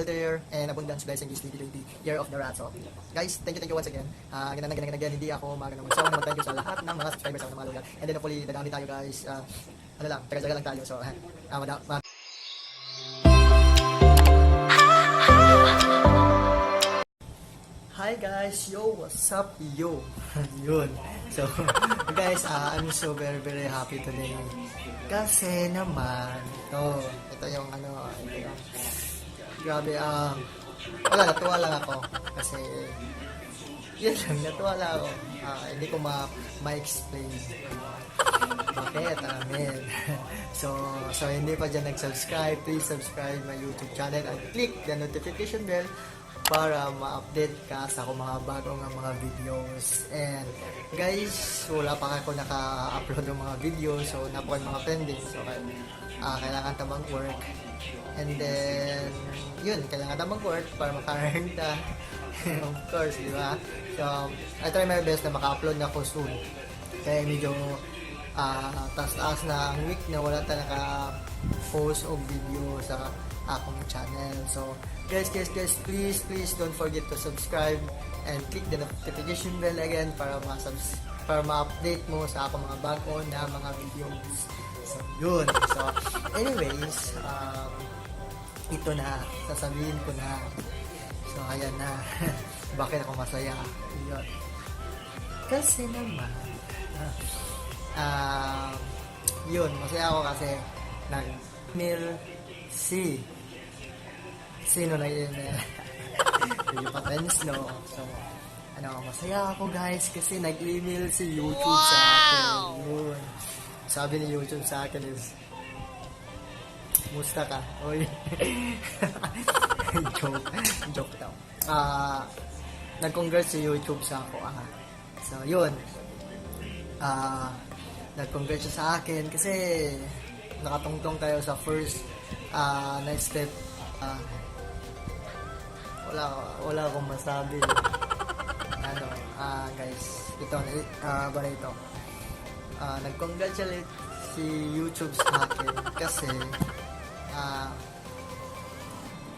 healthier and abundance blessing this 2020 year of the rat. So, guys, thank you, thank you once again. Uh, ganun na ganun again, hindi ako magano na mag-thank you sa lahat ng mga subscribers ng mga loyal. And then hopefully, dadami tayo guys. Uh, ano lang, taga-taga lang tayo. So, uh, mada- ma- Hi guys, yo, what's up, yo? Yun. So, guys, uh, I'm so very, very happy today. Kasi naman, ito, ito yung ano, ito yung, grabe, um, wala, natuwa lang ako. Kasi, yun lang, natuwa lang ako. Ah, hindi ko ma, ma-explain. Bakit? Amen. so, so hindi pa dyan nag-subscribe, please subscribe my YouTube channel and click the notification bell para ma-update ka sa akong mga bagong mga videos. And guys, wala pa ako naka-upload ng mga videos, so napo yung mga pending. So, uh, kailangan ka mag-work. And then, yun, kailangan ka mag-work para maka-earn ka. of course, di ba? So, I try my best na maka-upload na ako soon. Kaya medyo ah taas-taas na ang week na wala talaga post o video sa akong channel. So, guys, guys, guys, please, please don't forget to subscribe and click the notification bell again para ma-subs para ma-update mo sa akong mga bago na mga videos. So, yun. So, anyways, um, ito na, sasabihin ko na. So, ayan na. Bakit ako masaya? Yun. Kasi naman, ah, yun, masaya ako kasi nag-mail si sino na yun Hindi pa friends, no? So, ano, masaya ako guys kasi nag-email si YouTube sa akin. Yun. Sabi ni YouTube sa akin is, Musta ka? Oy. joke. Joke daw. Ah, nag-congrats si YouTube sa ako. Ah. So, yun. Ah, nag-congrats siya sa akin kasi nakatungtong tayo sa first ah, na step. Ah, wala wala akong masabi. ano, ah guys, ito ah uh, ito. Ah, nag-congratulate si YouTube sa akin kasi ah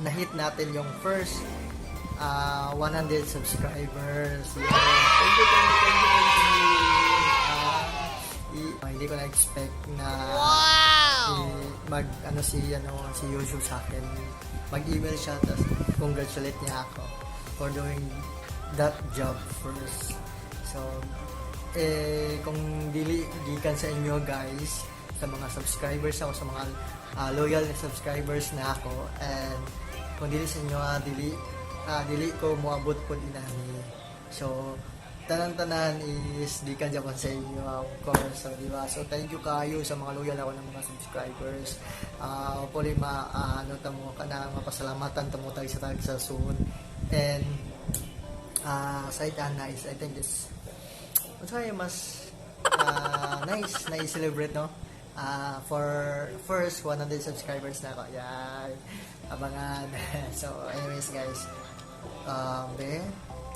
na-hit natin yung first ah 100 subscribers. Yun. Thank you, thank you, thank you, thank you. Ah, i- ah, hindi ko na-expect na i- mag ano si ano si YouTube sa akin mag-email siya tapos congratulate niya ako for doing that job first so eh kung dili gikan sa inyo guys sa mga subscribers ako sa mga ah, loyal na subscribers na ako and kung dili sa inyo ah, dili ah, dili ko moabot po dinani so tanan-tanan is di ka dyan sa inyo, of course. So, di? So, thank you kayo sa mga loyal ako ng mga subscribers. Uh, Puli ma, uh, ano tamo ka na, mapasalamatan tamo tayo sa tag sa soon. And, uh, sa ita, nice. I think this, kaya mas uh, nice na i-celebrate, no? Uh, for first 100 subscribers na ako. Yan. Abangan. so, anyways, guys. Um, be,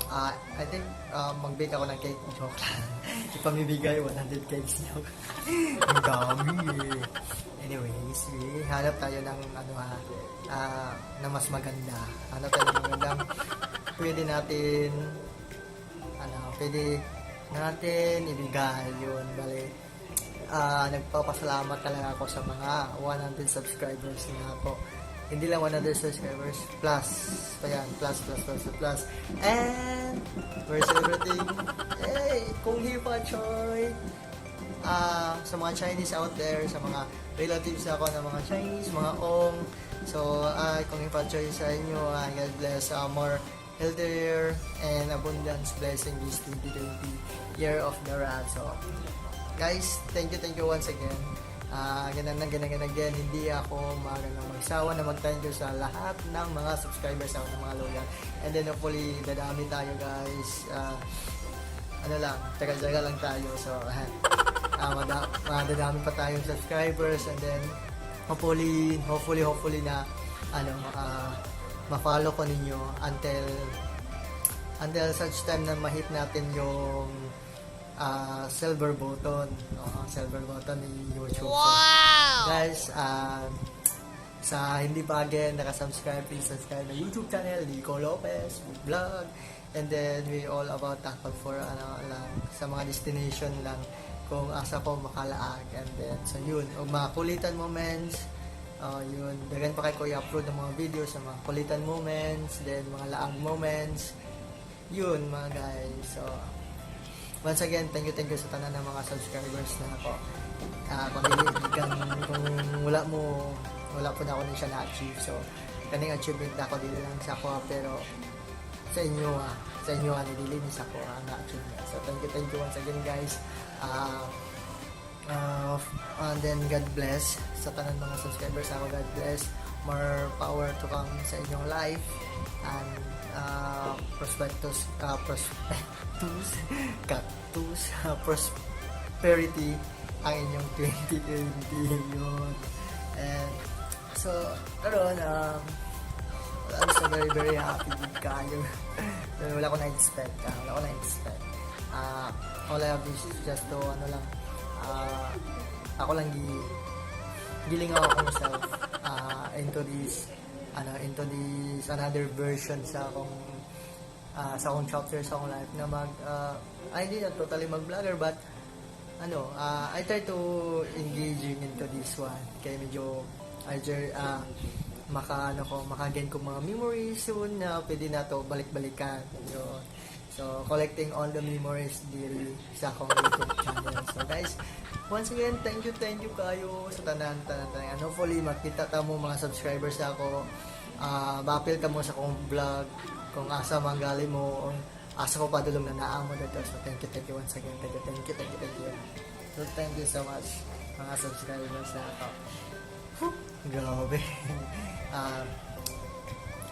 Ah, I think uh, mag-bake ako ng cake. Joke lang. Ipamibigay 100 cakes niyo. Ang dami eh. Anyways, eh, hanap tayo ng ano ha, ah, na mas maganda. Hanap tayo ng magandang pwede natin ano, pwede natin ibigay yun. Bale, ah, nagpapasalamat talaga ako sa mga 100 subscribers na ako. Hindi lang 100 subscribers plus pa yan plus plus plus plus and we're celebrating hey kung hipa choy. Ah sa mga Chinese out there sa mga relatives ako ng mga Chinese mga ong. So uh, kung hipa choy sa inyo uh, God bless uh, more healthier and abundance blessing this 2020 year of the rat so guys thank you thank you once again Ah, ganun na ganun ganun again, hindi ako magano magsawa na mag-thank you sa lahat ng mga subscribers ng mga loyal. And then hopefully dadami tayo guys. Ah, ano lang, tagal-tagal lang tayo. So, ah, mada- madadami pa tayong subscribers and then hopefully, hopefully, hopefully na ano, ah, ma-follow ko ninyo until until such time na ma-hit natin yung ah, silver button. Oo, silver button ni YouTube. So, guys, ah, sa hindi pa again nakasubscribe, please subscribe na YouTube channel, Nico Lopez Vlog. And then we all about tackle for ano lang sa mga destination lang kung asa ko makalaag. And then so yun, o mga kulitan moments, uh, yun, dagan pa kayo ko i-upload ng mga videos sa mga kulitan moments, then mga laang moments. Yun mga guys. So once again, thank you, thank you sa tanan ng mga subscribers na ako. Ah, kung kung, kung wala mo wala po na ako na siya na-achieve. So, kaning achievement na ako dili lang sa ako pero sa inyo ah, sa inyo ah, dili ni sa ako ah, na-achievement. So, thank you, thank you once again guys. Ah, uh, and then God bless sa tanan mga subscribers ako God bless more power to come sa inyong life and uh, prospectus uh, prospectus cactus uh, prosperity ang inyong 2020 yun. And so karon um, I'm so very very happy with kayo. Wala ko na-expect ah, wala ko na-expect. Uh, all I have is just to ano lang ah, ako lang gi gilingaw ako myself ah, into this ano into this another version sa akong ah, sa akong chapter sa akong life na mag ah, I hindi na totally mag vlogger but ano ah, I try to engaging into this one. Kaya medyo I jer ah, maka ano ko makagain ko mga memories soon na pwede na to balik-balikan. Yun So, collecting all the memories diri sa akong YouTube channel. So, guys, once again, thank you, thank you kayo sa tanan, tanan, tanan. Hopefully, makita ta mo mga subscribers ako. Ah, mapil ka mo sa akong vlog kung asa manggali mo asa ko padulong na naamo dito. So, thank you, thank you once again. Thank you, thank you, thank you, thank you. So, thank you so much mga subscribers na ako. Whew, grabe. Ah,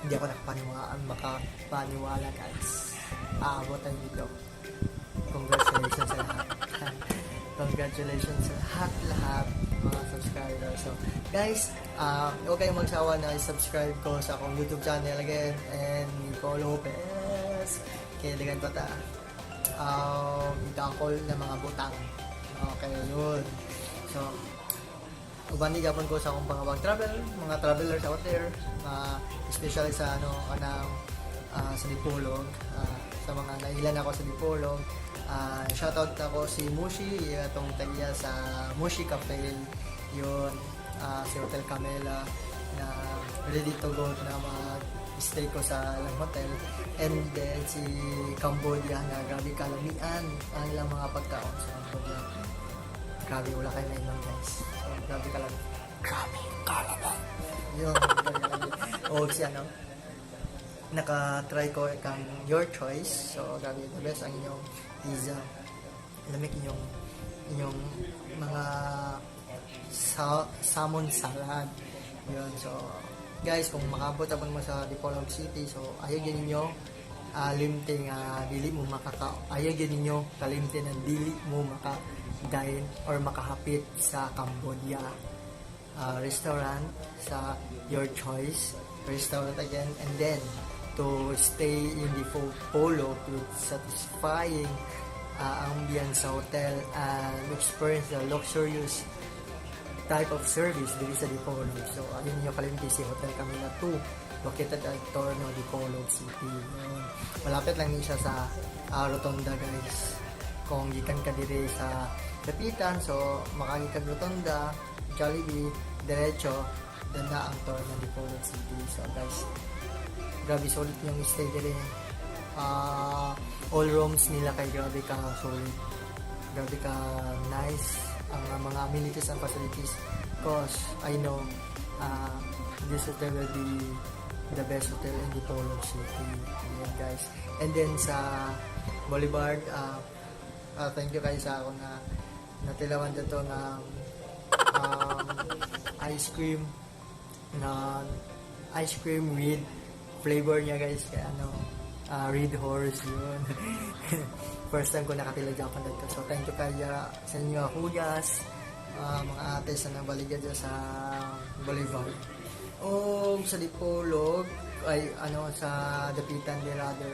hindi ako nakapaniwala, makapaniwala guys. Aabot tayo dito. Congratulations sa lahat. Congratulations sa lahat-lahat mga subscribers. So, guys, uh, huwag kayong magsawa na subscribe ko sa akong YouTube channel again and Nico Lopez. Kaya dagan pa ta. Um, idakol na mga butang. Okay, yun. So, uban gapon ko sa akong pangabang travel, mga travelers out there, uh, especially sa ano kanang ah, sa Dipolog, ah, sa mga nailan ako sa Dipolog. Uh, shoutout ako si Mushi, itong tagya sa Mushi Cafe, yun, ah, si Hotel Camela, na ready to go na mag stay ko sa hotel. And then si Cambodia na grabe kalamian ang ilang mga pagkaon sa Cambodia. Grabe wala kayo na ilang guys. So, grabe ka lang grabe kalala yun grabe ka lang o si ano naka-try ko kang your choice. So grabe the best ang inyong pizza. Lamig inyong inyong mga sa salmon salad. Yun so guys kung makabot abang mo sa Dipolog City so ayaw din ninyo uh, limte nga dili mo makaka ayaw din ninyo kalimte na dili mo maka dine or makahapit sa Cambodia. Uh, restaurant sa your choice. Restaurant again and then to stay in the polo with satisfying uh, ambience sa hotel and experience the luxurious type of service dito sa Dipolog. So, ayun yung kalimti si Hotel Camila 2 located at Torno, Dipolog City. Yun. Malapit lang siya sa uh, Rotonda, guys. Kung gikan ka dire sa Dapitan, so makagikag Rotonda, Jollibee, diretso, doon na ang Torno, Dipolog City. So, guys, grabe solid yung stay dire. Ah, all rooms nila kay grabe ka solid. Grabe ka nice ang uh, mga amenities and facilities because I know uh, this hotel will be the best hotel in Dipolog City. Ayan guys. And then sa Boulevard, uh, uh, thank you kayo sa ako na natilawan dito ng um, ice cream na ice cream with flavor niya guys kaya ano uh, red horse yun. First time ko nakatila Japan dito. So thank you kaya. Sa inyo hugas uh, mga ate sa nabaligyan dyan sa Bolivar o sa Dipolog ay ano sa Dapitan di rather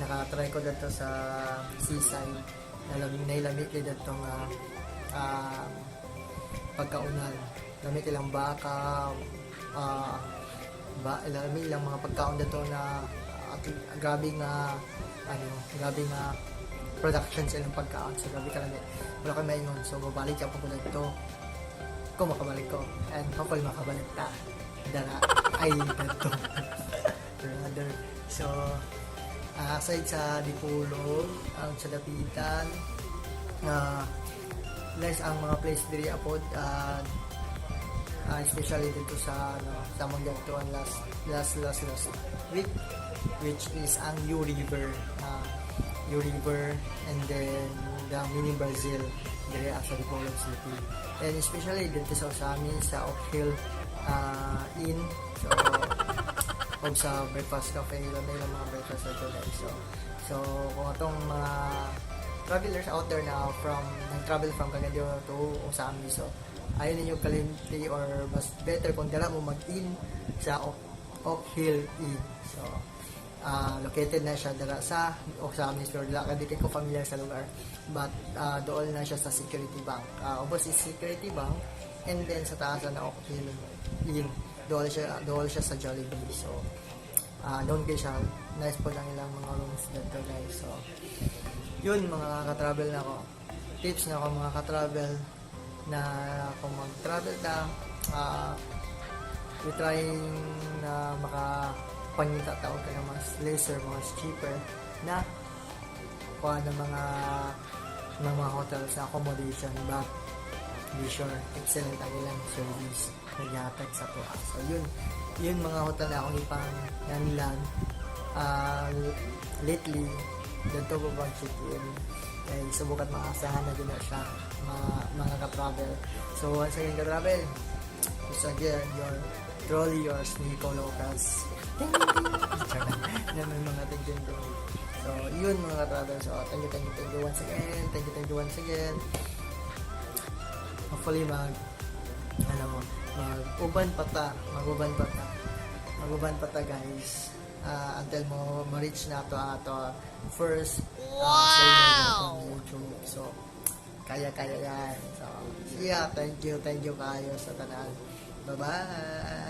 nakatry ko dito sa seaside. Nalamig na ilamig din dito nga uh, pagkaunan. Lamig ilang baka ah ba ilang ilang mga pagkaon dito na at grabe nga ano grabe nga production sa ilang pagkaon so grabe ka lang wala ka maingon so babalik ako ko dito kung makabalik ko and hopefully makabalik ta dara ay dito brother. So ah, aside sa Dipolog ang sa Dapitan na less ang mga place diri apod ah, ah, especially dito sa ano sa ang last last last last week which is ang U River. Uh, U River and then the mini Brazil dire sa Dipolog City and especially dito sa Usami sa Oak Hill uh, Inn so o sa breakfast cafe ilan na ilang mga breakfast sa guys so so kung atong mga travelers out there na from nag-travel from Cagayan to Usami so ayaw ninyo kalimti or mas better kung dala mo mag-in sa Oak, Oak Hill Inn so ah, located na siya dala sa Usami store dala kasi ko familiar sa lugar. But ah, doon na siya sa Security Bank. Uh, ubos is Security Bank and then sa taas na Oak Hill Inn doon siya doon siya sa Jollibee. So ah doon kayo siya. Nice po lang ilang mga rooms dito guys. So yun mga ka-travel na ako. Tips na ako mga ka-travel na kung mag-travel ka ah we trying na makapangita tao ka na mas lesser, mas cheaper na kuha ng mga ng mga hotels na accommodation ba? Be sure excellent ang ilang service naghatag sa tuwa so yun yun mga hotel na akong ipang nanilan uh, lately dito ko bang check-in eh, subukan maasahan na din siya mga, mga ka-travel. So once again ka-travel once again your truly yours Nico ding. yan may mga ding ding. so yun mga ka-travel. So thank you thank you thank you once again. Thank you thank you once again. Hopefully mag ano mo mag-uban pa ta. Mag-uban pa ta. Mag-uban pa ta guys Ah, until mo ma-reach na to ato first wow! YouTube. So kaya kaya yan. So yeah thank you thank you kayo sa tanan bye bye